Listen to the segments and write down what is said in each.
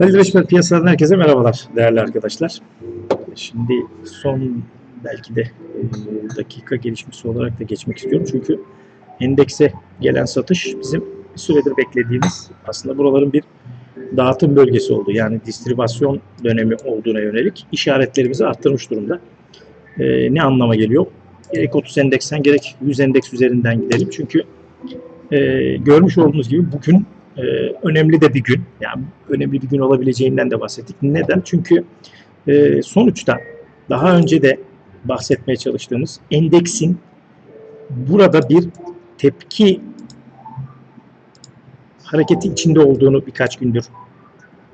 Reçber piyasadan herkese merhabalar değerli arkadaşlar. Şimdi son belki de e, dakika gelişmesi olarak da geçmek istiyorum. Çünkü endekse gelen satış bizim bir süredir beklediğimiz aslında buraların bir dağıtım bölgesi oldu. Yani distribasyon dönemi olduğuna yönelik işaretlerimizi arttırmış durumda. E, ne anlama geliyor? Gerek 30 endeksten gerek 100 endeks üzerinden gidelim. Çünkü e, görmüş olduğunuz gibi bugün ee, önemli de bir gün. Yani önemli bir gün olabileceğinden de bahsettik. Neden? Çünkü e, sonuçta daha önce de bahsetmeye çalıştığımız endeksin burada bir tepki hareketi içinde olduğunu birkaç gündür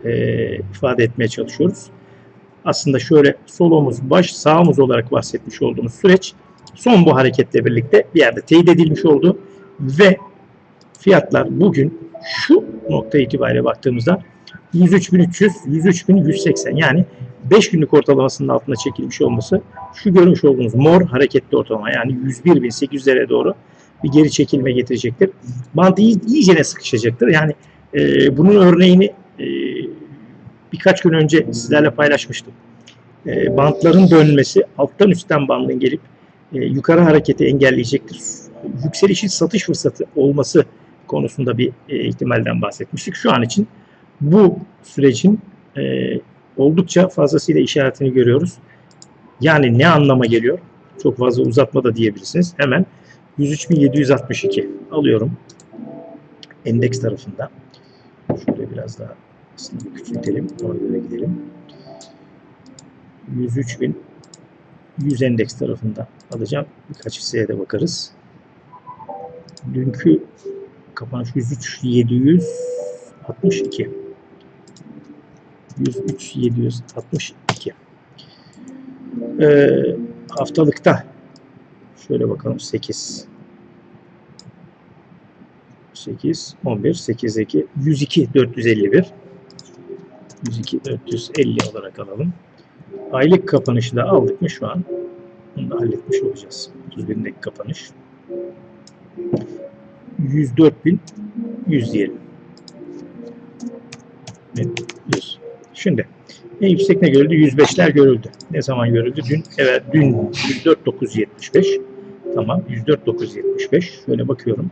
e, ifade etmeye çalışıyoruz. Aslında şöyle sol omuz, baş, sağ omuz olarak bahsetmiş olduğumuz süreç son bu hareketle birlikte bir yerde teyit edilmiş oldu ve fiyatlar bugün şu nokta itibariyle baktığımızda 103.300, 103.180 yani 5 günlük ortalamasının altına çekilmiş olması şu görmüş olduğunuz mor hareketli ortalama yani 101.800'lere doğru bir geri çekilme getirecektir. Bant iyice ne sıkışacaktır. Yani e, bunun örneğini e, birkaç gün önce sizlerle paylaşmıştım. E, bantların dönmesi alttan üstten bandın gelip e, yukarı hareketi engelleyecektir. Yükselişin satış fırsatı olması konusunda bir e, ihtimalden bahsetmiştik. Şu an için bu sürecin e, oldukça fazlasıyla işaretini görüyoruz. Yani ne anlama geliyor? Çok fazla uzatma da diyebilirsiniz. Hemen 103.762 alıyorum. Endeks tarafında. Şöyle biraz daha aslında küçültelim. Ona göre gidelim. 103.100 endeks tarafında alacağım. Birkaç hisseye de bakarız. Dünkü Kapanış 103 762. 103 762. Ee, haftalıkta şöyle bakalım 8 8 11 8 2 102 451 102 450 olarak alalım. Aylık kapanışı da aldık mı şu an? Bunu da halletmiş olacağız. 31'indeki kapanış. 104.100 diyelim. Evet, 100. Şimdi en yüksek ne görüldü? 105'ler görüldü. Ne zaman görüldü? Dün evet dün 104.975. Tamam 104.975. Şöyle bakıyorum.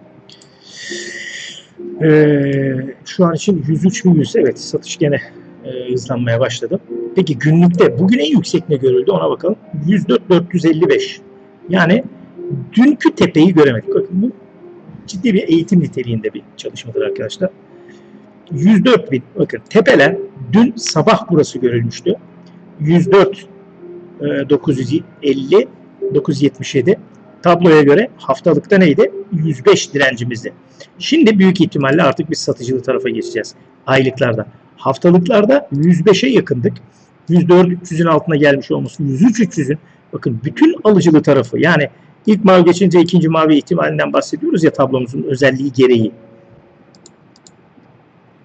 Ee, şu an için 103.100. Evet satış gene e, hızlanmaya başladı. Peki günlükte bugün en yüksek ne görüldü? Ona bakalım. 104.455. Yani dünkü tepeyi göremedik. Ciddi bir eğitim niteliğinde bir çalışmadır arkadaşlar. 104 bin, bakın tepeler dün sabah burası görülmüştü. 104 950 977 tabloya göre haftalıkta neydi? 105 direncimizdi. Şimdi büyük ihtimalle artık biz satıcılı tarafa geçeceğiz. Aylıklarda. Haftalıklarda 105'e yakındık. 104 300'ün altına gelmiş olması 103 300'ün bakın bütün alıcılı tarafı yani İlk mavi geçince ikinci mavi ihtimalinden bahsediyoruz ya tablomuzun özelliği gereği.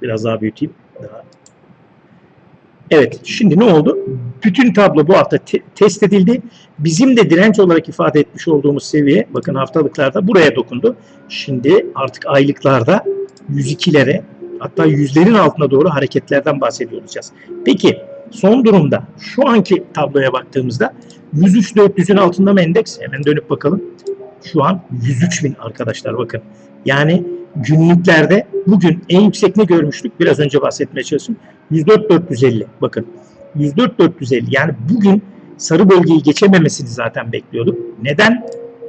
Biraz daha büyüteyim. Evet şimdi ne oldu? Bütün tablo bu hafta te test edildi. Bizim de direnç olarak ifade etmiş olduğumuz seviye bakın haftalıklarda buraya dokundu. Şimdi artık aylıklarda 102'lere hatta yüzlerin altına doğru hareketlerden bahsediyoruz. Peki son durumda şu anki tabloya baktığımızda 103 400'ün altında mı endeks? Hemen dönüp bakalım. Şu an 103 bin arkadaşlar bakın. Yani günlüklerde bugün en yüksek ne görmüştük? Biraz önce bahsetmeye çalıştım. 104 450 bakın. 104 450 yani bugün sarı bölgeyi geçememesini zaten bekliyorduk. Neden?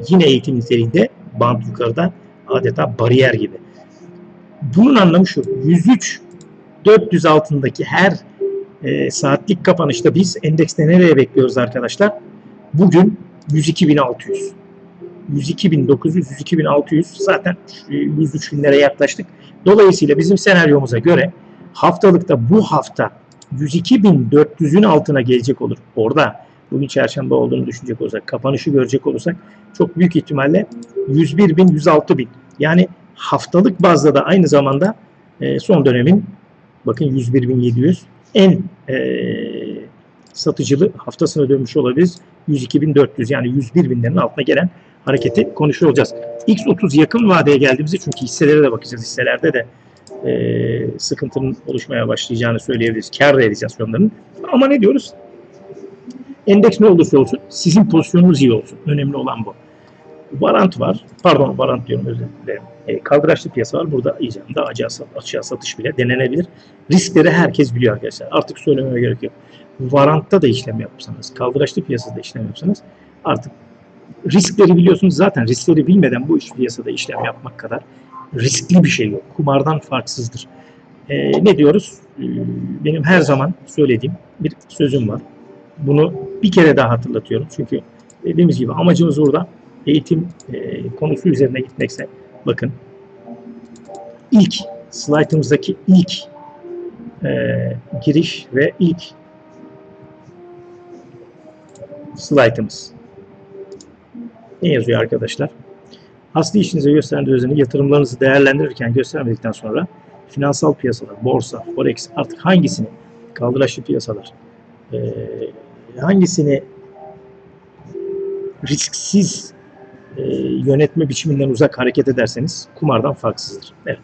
Yine eğitim niteliğinde bant yukarıda adeta bariyer gibi. Bunun anlamı şu. 103 400 altındaki her e, saatlik kapanışta biz endekste nereye bekliyoruz arkadaşlar? Bugün 102.600. 102.900, 102.600 zaten 103 binlere yaklaştık. Dolayısıyla bizim senaryomuza göre haftalıkta bu hafta 102.400'ün altına gelecek olur. Orada bugün çarşamba olduğunu düşünecek olursak, kapanışı görecek olursak çok büyük ihtimalle 101 bin, 106 bin. Yani haftalık bazda da aynı zamanda e, son dönemin bakın 101.700 en e, satıcılı haftasına dönmüş olabiliriz. 102.400 yani 101 binlerin altına gelen hareketi konuşuyor olacağız. X30 yakın vadeye geldiğimizde çünkü hisselere de bakacağız. Hisselerde de e, sıkıntının oluşmaya başlayacağını söyleyebiliriz. Kar realizasyonlarının. Ama ne diyoruz? Endeks ne olursa olsun sizin pozisyonunuz iyi olsun. Önemli olan bu. Varant var. Pardon varant diyorum özür dilerim. E, kaldıraçlı piyasa var. Burada icabında açığa, sat- açığa satış bile denenebilir. Riskleri herkes biliyor arkadaşlar. Artık söylememe gerek yok. Varantta da işlem yapsanız, kaldıraçlı piyasada işlem yapsanız artık riskleri biliyorsunuz. Zaten riskleri bilmeden bu iş piyasada işlem yapmak kadar riskli bir şey yok. Kumardan farksızdır. E, ne diyoruz? E, benim her zaman söylediğim bir sözüm var. Bunu bir kere daha hatırlatıyorum. Çünkü dediğimiz gibi amacımız burada eğitim e, konusu üzerine gitmekse bakın ilk slaytımızdaki ilk e, giriş ve ilk slaytımız. Ne yazıyor arkadaşlar? Asli işinize gösterdiği özeni yatırımlarınızı değerlendirirken göstermedikten sonra finansal piyasalar, borsa, forex artık hangisini kaldıraçlı piyasalar e, hangisini risksiz e, yönetme biçiminden uzak hareket ederseniz kumardan farksızdır. Evet.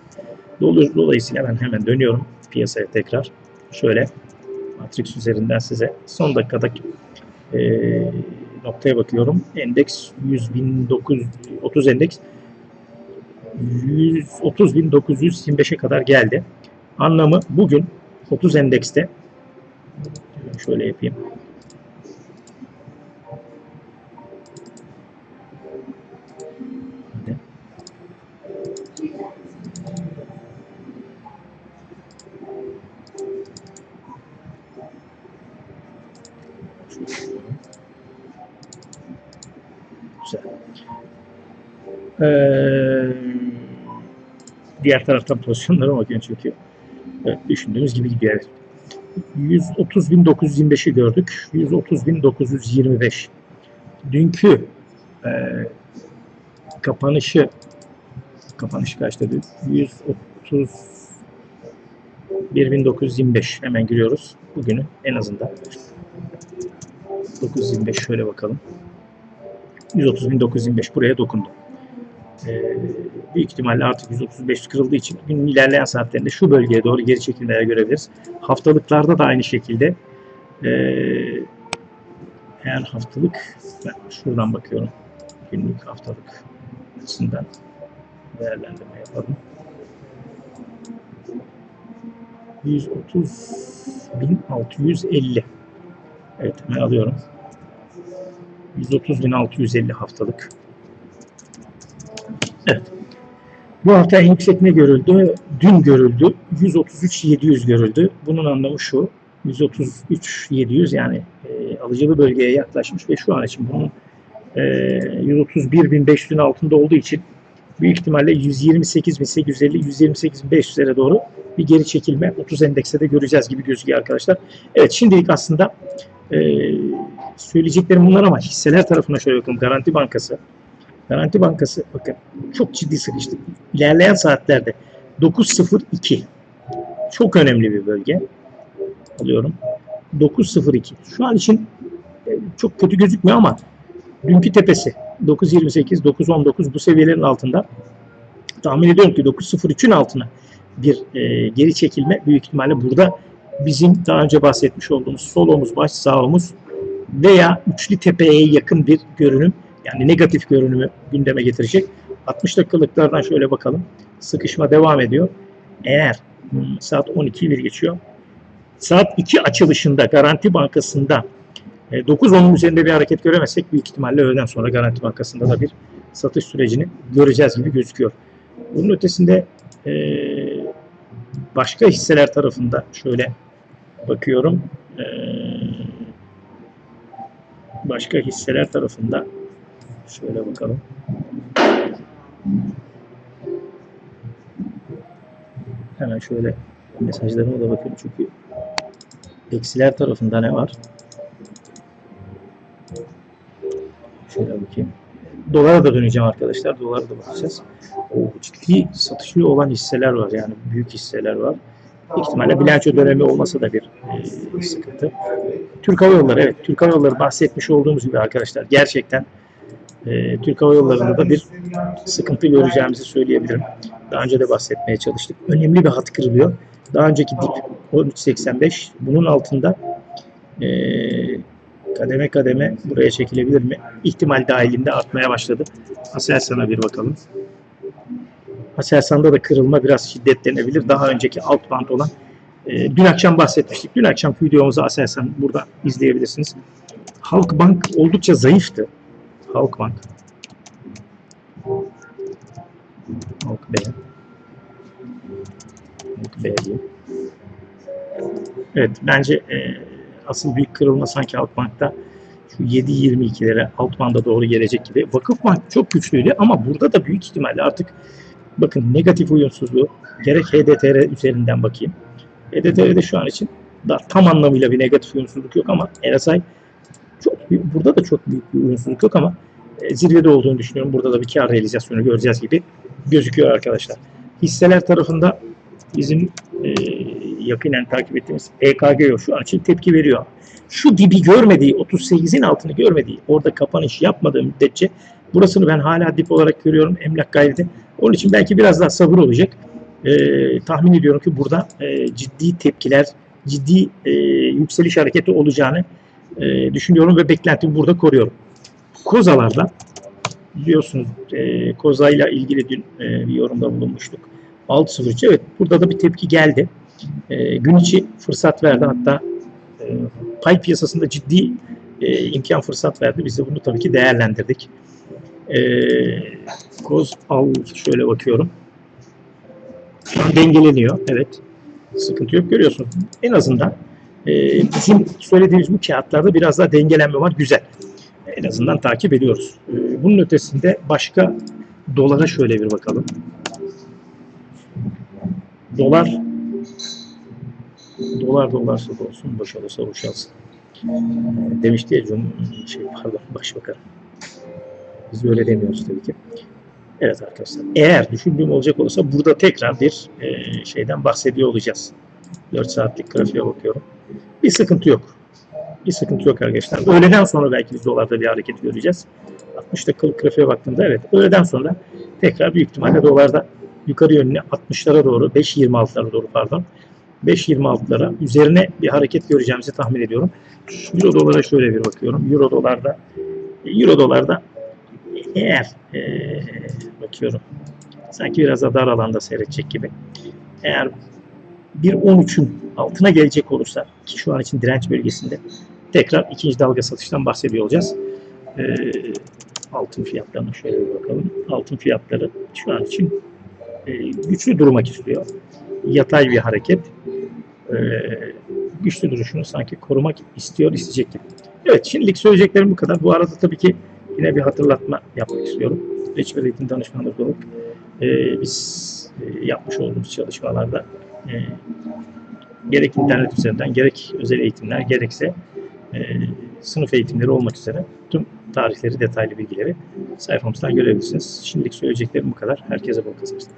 Dolayısıyla ben hemen dönüyorum piyasaya tekrar. Şöyle Matrix üzerinden size son dakikadaki e, noktaya bakıyorum. Endeks 100.930 endeks 130.925'e kadar geldi. Anlamı bugün 30 endekste şöyle yapayım. Güzel. Ee, diğer taraftan pozisyonlara bakıyorum çünkü. Evet, düşündüğümüz gibi gidiyor. Evet. 130.925'i gördük. 130.925. Dünkü e, kapanışı kapanış kaçtı? 131.925 hemen giriyoruz. Bugünü en azından 925 şöyle bakalım. 130.925 buraya dokundu. Ee, büyük ihtimalle artık 135 kırıldığı için günün ilerleyen saatlerinde şu bölgeye doğru geri çekilmeler görebiliriz. Haftalıklarda da aynı şekilde ee, eğer haftalık ben şuradan bakıyorum günlük haftalık açısından değerlendirme yapalım. 130.650 Evet hemen alıyorum. 130.650 haftalık. Evet. Bu hafta en yüksek ne görüldü? Dün görüldü. 133.700 görüldü. Bunun anlamı şu. 133.700 yani e, alıcılı bölgeye yaklaşmış ve şu an için bunun e, 131.500'ün altında olduğu için büyük ihtimalle 128.850 128.500'lere doğru bir geri çekilme 30 endekste de göreceğiz gibi gözüküyor arkadaşlar. Evet şimdilik aslında e, söyleyeceklerim bunlar ama hisseler tarafına şöyle bakalım. Garanti Bankası. Garanti Bankası bakın çok ciddi sıkıştı. İlerleyen saatlerde 9.02 çok önemli bir bölge. Alıyorum. 9.02. Şu an için e, çok kötü gözükmüyor ama dünkü tepesi 9.28, 9.19 bu seviyelerin altında. Tahmin ediyorum ki 9.03'ün altına bir e, geri çekilme büyük ihtimalle burada bizim daha önce bahsetmiş olduğumuz sol omuz, baş sağ omuz veya üçlü tepeye yakın bir görünüm yani negatif görünümü gündeme getirecek. 60 dakikalıklardan şöyle bakalım. Sıkışma devam ediyor. Eğer hmm, saat 12 bir geçiyor. Saat 2 açılışında Garanti Bankası'nda e, 9-10'un üzerinde bir hareket göremezsek büyük ihtimalle öğleden sonra Garanti Bankası'nda da bir satış sürecini göreceğiz gibi gözüküyor. Bunun ötesinde e, başka hisseler tarafında şöyle bakıyorum. E, başka hisseler tarafında şöyle bakalım. Hemen şöyle mesajlarıma da bakıyorum çünkü eksiler tarafında ne var? Şöyle bakayım. Dolara da döneceğim arkadaşlar. Dolara da bakacağız. O ciddi satışlı olan hisseler var. Yani büyük hisseler var. Büyük ihtimalle bilanço dönemi olmasa da bir e, sıkıntı. Türk Hava Yolları evet. Türk Hava Yolları bahsetmiş olduğumuz gibi arkadaşlar gerçekten e, Türk Hava Yolları'nda da bir sıkıntı göreceğimizi söyleyebilirim. Daha önce de bahsetmeye çalıştık. Önemli bir hat kırılıyor. Daha önceki dip 13.85. Bunun altında e, kademe kademe buraya çekilebilir mi? İhtimal dahilinde artmaya başladı. Aselsan'a bir bakalım. Aselsan'da da kırılma biraz şiddetlenebilir. Daha önceki alt band olan e, dün akşam bahsetmiştik. Dün akşam videomuzu Aselsan burada izleyebilirsiniz. Halkbank oldukça zayıftı. Halkbank. Halk B. Halk B diyeyim. Evet bence e, asıl büyük kırılma sanki Halkbank'ta şu 7.22'lere alt banda doğru gelecek gibi. Vakıfbank çok güçlüydü ama burada da büyük ihtimalle artık bakın negatif uyumsuzluğu gerek HDTR üzerinden bakayım. HDTR'de şu an için da tam anlamıyla bir negatif uyumsuzluk yok ama RSI çok büyük, burada da çok büyük bir uyumsuzluk yok ama e, zirvede olduğunu düşünüyorum. Burada da bir kar realizasyonu göreceğiz gibi gözüküyor arkadaşlar. Hisseler tarafında bizim e, yakinen takip ettiğimiz EKG şu an tepki veriyor. Şu dibi görmediği, 38'in altını görmediği, orada kapanış yapmadığı müddetçe burasını ben hala dip olarak görüyorum emlak gayreti. Onun için belki biraz daha sabır olacak. E, tahmin ediyorum ki burada e, ciddi tepkiler, ciddi e, yükseliş hareketi olacağını e, düşünüyorum ve beklentimi burada koruyorum. Kozalarda biliyorsunuz e, Koza ile ilgili dün e, bir yorumda bulunmuştuk. 6.03 evet burada da bir tepki geldi. E, gün içi fırsat verdi hatta e, pay piyasasında ciddi e, imkan fırsat verdi. Biz de bunu tabii ki değerlendirdik. E, Koz al şöyle bakıyorum. Şu an dengeleniyor. Evet. Sıkıntı yok görüyorsunuz. En azından e, bizim söylediğimiz bu kağıtlarda biraz daha dengelenme var. Güzel. En azından takip ediyoruz. E, bunun ötesinde başka dolara şöyle bir bakalım. Dolar dolar dolarsa da olsun, boşalırsa boşalsın. Demişti ya Cum şey pardon başbakan. Biz böyle demiyoruz tabii ki. Evet arkadaşlar. Eğer düşündüğüm olacak olursa burada tekrar bir e, şeyden bahsediyor olacağız. 4 saatlik grafiğe bakıyorum. Bir sıkıntı yok. Bir sıkıntı yok arkadaşlar. Öğleden sonra belki biz dolarda bir hareket göreceğiz. 60 dakikalık grafiğe baktığımda evet öğleden sonra tekrar büyük ihtimalle dolarda yukarı yönlü 60'lara doğru 5.26'lara doğru pardon 5.26'lara üzerine bir hareket göreceğimizi tahmin ediyorum. Euro dolara şöyle bir bakıyorum. Euro dolarda Euro dolarda eğer ee, bakıyorum sanki biraz da dar alanda seyredecek gibi. Eğer 1.13'ün altına gelecek olursa ki şu an için direnç bölgesinde tekrar ikinci dalga satıştan bahsediyor olacağız. Ee, altın fiyatlarına şöyle bir bakalım. Altın fiyatları şu an için e, güçlü durmak istiyor. Yatay bir hareket. E, güçlü duruşunu sanki korumak istiyor, isteyecek gibi. Evet şimdilik söyleyeceklerim bu kadar. Bu arada tabii ki yine bir hatırlatma yapmak istiyorum. Reçber Eğitim Danışmanlık olarak e, biz e, yapmış olduğumuz çalışmalarda e, gerek internet üzerinden gerek özel eğitimler gerekse e, sınıf eğitimleri olmak üzere tüm tarihleri, detaylı bilgileri sayfamızdan görebilirsiniz. Şimdilik söyleyeceklerim bu kadar. Herkese bol kazançlar.